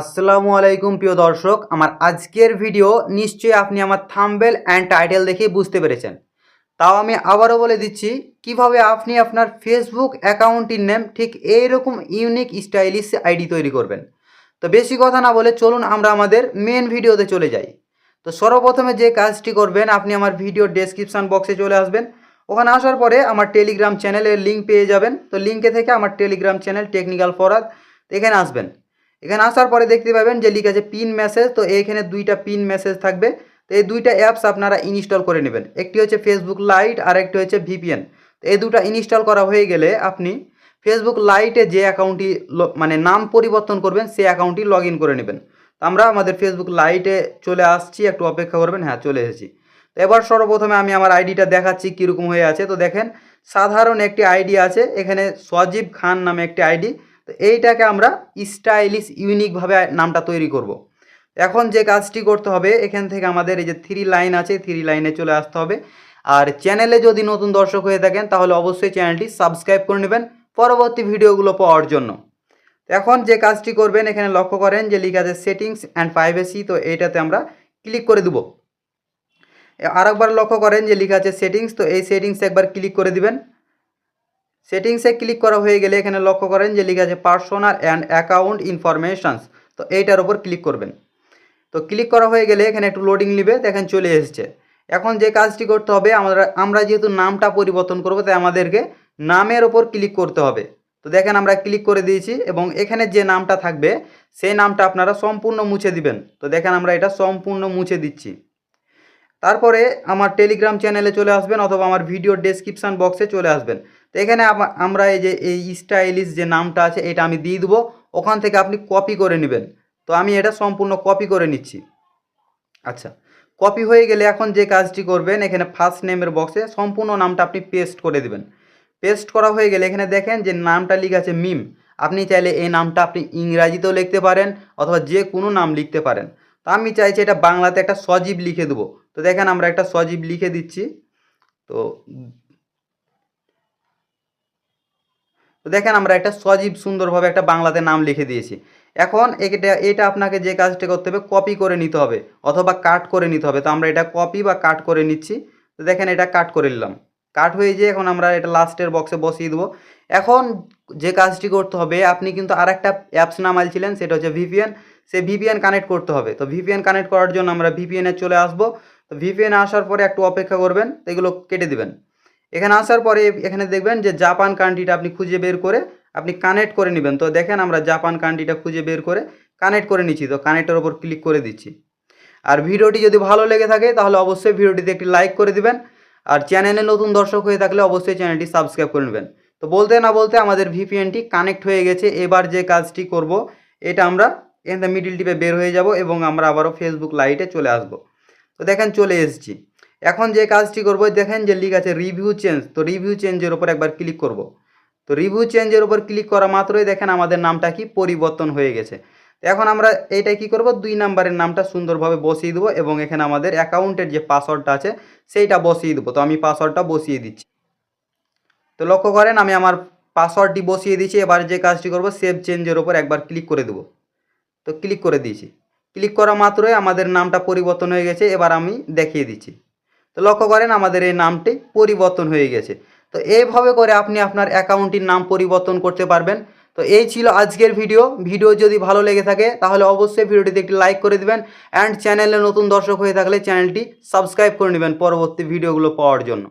আসসালামু আলাইকুম প্রিয় দর্শক, আমার আজকের ভিডিও নিশ্চয়ই আপনি আমার থাম্বেল অ্যান্ড টাইটেল দেখে বুঝতে পেরেছেন। তাও আমি আবারও বলে দিচ্ছি, কীভাবে আপনি আপনার ফেসবুক অ্যাকাউন্টের নেম ঠিক এইরকম ইউনিক স্টাইলিশ আইডি তৈরি করবেন। তো বেশি কথা না বলে চলুন আমরা আমাদের মেন ভিডিওতে চলে যাই। তো সর্বপ্রথমে যে কাজটি করবেন, আপনি আমার ভিডিও ডেসক্রিপশান বক্সে চলে আসবেন। ওখানে আসার পরে আমার টেলিগ্রাম চ্যানেলের লিঙ্ক পেয়ে যাবেন। তো লিঙ্কে থেকে আমার টেলিগ্রাম চ্যানেল টেকনিক্যাল ফরাদ এখানে আসবেন। এখানে আসার পরে দেখতে পাবেন যে লিখে আছে পিন মেসেজ তো এইখানে দুইটা পিন মেসেজ থাকবে। তো এই দুইটা অ্যাপস আপনারা ইনস্টল করে নেবেন। একটি হচ্ছে ফেসবুক লাইট আর একটি হচ্ছে ভিপিএন তো এই দুটো ইনস্টল করা হয়ে গেলে আপনি ফেসবুক লাইটে যে অ্যাকাউন্টটি মানে নাম পরিবর্তন করবেন, সেই অ্যাকাউন্টটি লগ ইন করে নেবেন। তো আমরা আমাদের ফেসবুক লাইটে চলে আসছি, একটু অপেক্ষা করবেন হ্যাঁ চলে এসেছি। তো এবার সর্বপ্রথমে আমি আমার আইডিটা দেখাচ্ছি কীরকম হয়ে আছে। তো দেখেন, সাধারণ একটি আইডি আছে, এখানে সজীব খান নামে একটি আইডি তো এইটাকে আমরা স্টাইলিশ ইউনিকভাবে নামটা তৈরি করব। এখন যে কাজটি করতে হবে, এখান থেকে আমাদের এই যে থ্রি লাইন আছে থ্রি লাইনে চলে আসতে হবে। আর চ্যানেলে যদি নতুন দর্শক হয়ে থাকেন, তাহলে অবশ্যই চ্যানেলটি সাবস্ক্রাইব করে নেবেন পরবর্তী ভিডিওগুলো পাওয়ার জন্য। এখন যে কাজটি করবেন, এখানে লক্ষ্য করেন যে লিখা আছে সেটিংস অ্যান্ড প্রাইভেসি তো এইটাতে আমরা ক্লিক করে দেবো। আরেকবার লক্ষ্য করেন যে লেখা আছে সেটিংস তো এই সেটিংস একবার ক্লিক করে দিবেন। সেটিংসে ক্লিক করা হয়ে গেলে এখানে লক্ষ্য করেন যে লিখে আছে পার্সোনাল অ্যান্ড অ্যাকাউন্ট ইনফরমেশনস। তো এইটার উপর ক্লিক করবেন। তো ক্লিক করা হয়ে গেলে এখানে একটু লোডিং নিবে, দেখেন চলে এসেছে। এখন যে কাজটি করতে হবে, আমরা আমরা যেহেতু নামটা পরিবর্তন করব, তাই আমাদেরকে নামের ওপর ক্লিক করতে হবে। তো দেখেন আমরা ক্লিক করে দিয়েছি এবং এখানে যে নামটা থাকবে, সেই নামটা আপনারা সম্পূর্ণ মুছে দিবেন। তো দেখেন আমরা এটা সম্পূর্ণ মুছে দিচ্ছি। তারপরে আমার টেলিগ্রাম চ্যানেলে চলে আসবেন অথবা আমার ভিডিও ডেসক্রিপশান বক্সে চলে আসবেন। তো এখানে আমরা এই যে, এই স্টাইলিশ যে নামটা আছে, এটা আমি দিয়ে দেবো। ওখান থেকে আপনি কপি করে নেবেন। তো আমি এটা সম্পূর্ণ কপি করে নিচ্ছি। আচ্ছা কপি হয়ে গেলে এখন যে কাজটি করবেন, এখানে ফার্স্ট নেমের বক্সে সম্পূর্ণ নামটা আপনি পেস্ট করে দেবেন। পেস্ট করা হয়ে গেলে এখানে দেখেন যে নামটা লিখে আছে মিম আপনি চাইলে এই নামটা আপনি ইংরাজিতেও লিখতে পারেন অথবা যে কোনো নাম লিখতে পারেন। তো আমি চাইছি এটা বাংলাতে একটা সজীব লিখে দেবো। তো দেখেন আমরা একটা সজীব লিখে দিচ্ছি। তো তো দেখেন আমরা একটা সজীব সুন্দরভাবে একটা বাংলাতে নাম লিখে দিয়েছি। এখন এটা এটা আপনাকে যে কাজটা করতে হবে কপি করে নিতে হবে অথবা কাট করে নিতে হবে। তো আমরা এটা কপি বা কাট করে নিচ্ছি। তো দেখেন এটা কাট করে নিলাম। কাট হয়ে যেয়ে এখন আমরা এটা লাস্টের বক্সে বসিয়ে দেবো। এখন যে কাজটি করতে হবে, আপনি কিন্তু আর একটা অ্যাপস নামাইছিলেন সেটা হচ্ছে ভিপিএন সে ভিপিএন কানেক্ট করতে হবে। তো ভিপিএন কানেক্ট করার জন্য আমরা ভিপিএনে চলে আসব। ভিপিএনে আসার পরে একটু অপেক্ষা করবেন, এগুলো কেটে দিবেন। এখানে আসার পরে এখানে দেখবেন যে জাপান কান্ট্রিটা আপনি খুঁজে বের করে আপনি কানেক্ট করে নেবেন। তো দেখেন আমরা জাপান কান্ট্রিটা খুঁজে বের করে কানেক্ট করে নিচ্ছি। তো কানেক্টের ওপর ক্লিক করে দিচ্ছি। আর ভিডিওটি যদি ভালো লেগে থাকে, তাহলে অবশ্যই ভিডিওটিতে একটি লাইক করে দিবেন। আর চ্যানেলে নতুন দর্শক হয়ে থাকলে অবশ্যই চ্যানেলটি সাবস্ক্রাইব করে নেবেন। তো বলতে না বলতে আমাদের ভিপিএনটি কানেক্ট হয়ে গেছে। এবার যে কাজটি করব, এটা আমরা এখান মিডিল টিপে বের হয়ে যাব এবং আমরা আবারও ফেসবুক লাইটে চলে আসব। তো দেখেন চলে এসেছি। এখন যে কাজটি করব দেখেন যে লিখ আছে রিভিউ চেঞ্জ তো রিভিউ চেঞ্জের ওপর একবার ক্লিক করব। তো রিভিউ চেঞ্জের ওপর ক্লিক করা মাত্রই দেখেন আমাদের নামটা কি? পরিবর্তন হয়ে গেছে। এখন আমরা এইটা কি করব? দুই নাম্বারের নামটা সুন্দরভাবে বসিয়ে দেবো এবং এখানে আমাদের অ্যাকাউন্টের যে পাসওয়ার্ডটা আছে, সেইটা বসিয়ে দেবো। তো আমি পাসওয়ার্ডটা বসিয়ে দিচ্ছি। তো লক্ষ্য করেন, আমি আমার পাসওয়ার্ডটি বসিয়ে দিয়েছি। এবার যে কাজটি করব সেভ চেঞ্জের ওপর একবার ক্লিক করে দেবো। তো ক্লিক করে দিয়েছি। ক্লিক করা মাত্রই আমাদের নামটা পরিবর্তন হয়ে গেছে, এবার আমি দেখিয়ে দিচ্ছি। তো লক্ষ্য করেন আমাদের এই নামটি পরিবর্তন হয়ে গেছে। তো এইভাবে করে আপনি আপনার অ্যাকাউন্টটির নাম পরিবর্তন করতে পারবেন। তো এই ছিল আজকের ভিডিও। ভিডিও যদি ভালো লেগে থাকে, তাহলে অবশ্যই ভিডিওটিতে একটি লাইক করে দেবেন অ্যান্ড চ্যানেলে নতুন দর্শক হয়ে থাকলে চ্যানেলটি সাবস্ক্রাইব করে নেবেন পরবর্তী ভিডিওগুলো পাওয়ার জন্য।